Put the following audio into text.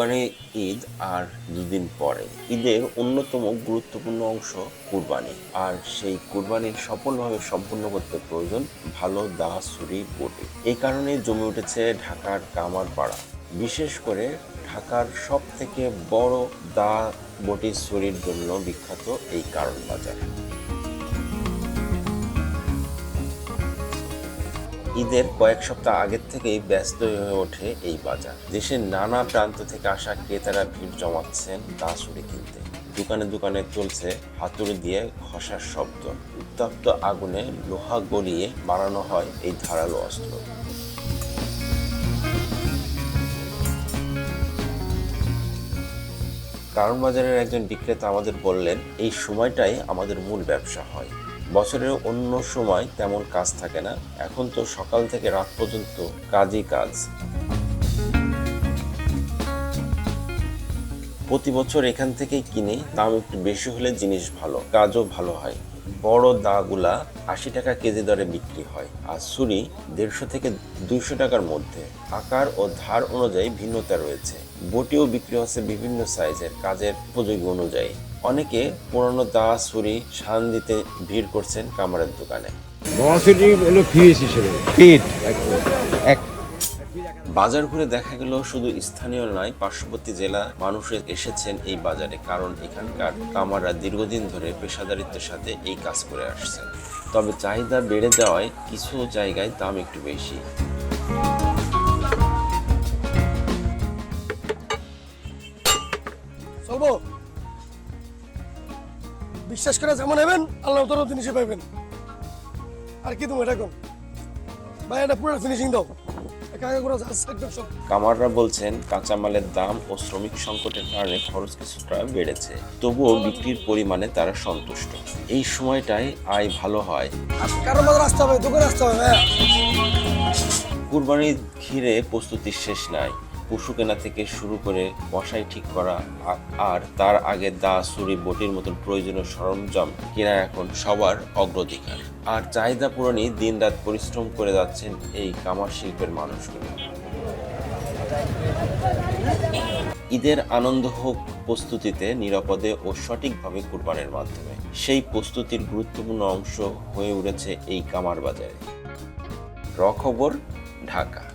কুরবানি ঈদ আর দুদিন পরে। ঈদের অন্যতম গুরুত্বপূর্ণ অংশ কুরবানি। আর সেই কুরবানির সফলভাবে সম্পূর্ণ করতে প্রয়োজন ভালো দা ছুরি বটি। এই কারণে জমে উঠেছে ঢাকার কামারপাড়া। বিশেষ করে ঢাকার সব থেকে বড় দা বটি ছুরির জন্য বিখ্যাত এই কারণ বাজার। ঈদের কয়েক সপ্তাহ আগের থেকেই ব্যস্ত হয়ে ওঠে এই বাজার। দেশের নানা প্রান্ত থেকে আসা ক্রেতারা ভিড় জমাচ্ছেন দা ছুরি কিনতে। দোকানে দোকানে চলছে হাতুড়ি দিয়ে ঘষার শব্দ। উত্তপ্ত আগুনে লোহা গলিয়ে বানানো হয় এই ধারালো অস্ত্র। কারণ বাজারের একজন বিক্রেতা আমাদের বললেন, এই সময়টাই আমাদের মূল ব্যবসা হয়। বছরের অন্য সময় তেমন কাজ থাকে না। এখন তো সকাল থেকে রাত পর্যন্ত কাজই কাজ। প্রতি বছর এখান থেকেই কিনে, দাম একটু বেশি হলে জিনিস ভালো, কাজও ভালো হয়। বড় দাগুলা আশি টাকা কেজি দরে বিক্রি হয়। আর ছুরি দেড়শো থেকে দুইশো টাকার মধ্যে। আকার ও ধার অনুযায়ী ভিন্নতা রয়েছে। বটিও বিক্রি হচ্ছে বিভিন্ন সাইজের কাজের উপযোগী অনুযায়ী। অনেকে পুরনো দা ছুরি শান দিতে ভিড় করছেন কামারের দোকানে। মহাসিটি হলো ফিস হিসেবে ফিট। বাজার ঘুরে দেখা গেল শুধু স্থানীয় নয়, পার্শ্ববর্তী জেলা মানুষ এসেছেন এই বাজারে, কারণ এখানকার কামাররা দীর্ঘদিন ধরে পেশাদারিত্বের সাথে এই কাজ করে আসছেন। তবে চাহিদা বেড়ে যাওয়ায় কিছু জায়গায় দাম একটু বেশি। বিশ্বাস করে যেমন নেবেন আল্লাহ তোর জিনিসই পাইবেন। আর কি তুমি এটা কোন ভাই, এটা পুরো ফিনিশিং দাও। কামাররা বলছেন, কাঁচামালের দাম ও শ্রমিক সংকটের কারণে খরচ কিছুটা বেড়েছে। তবুও বিক্রির পরিমাণে তারা সন্তুষ্ট। এই সময়টায় আয় ভালো হয়। হ্যাঁ কুরবানির ঘিরে প্রস্তুতির শেষ নাই। পশু কেনা থেকে শুরু করে মশাই ঠিক করা আর তার আগে দা ছুরি বটির মতন প্রয়োজনীয় সরঞ্জাম কেনা এখন সবার অগ্রাধিকার। আর চাহিদা পূরণই দিনরাত পরিশ্রম করে যাচ্ছেন এই কামার শিল্পের মানুষগুলো। ঈদের আনন্দ হোক প্রস্তুতিতে, নিরাপদে ও সঠিকভাবে কুরবানের মাধ্যমে। সেই প্রস্তুতির গুরুত্বপূর্ণ অংশ হয়ে উঠেছে এই কামার বাজারে। র খবর ঢাকা।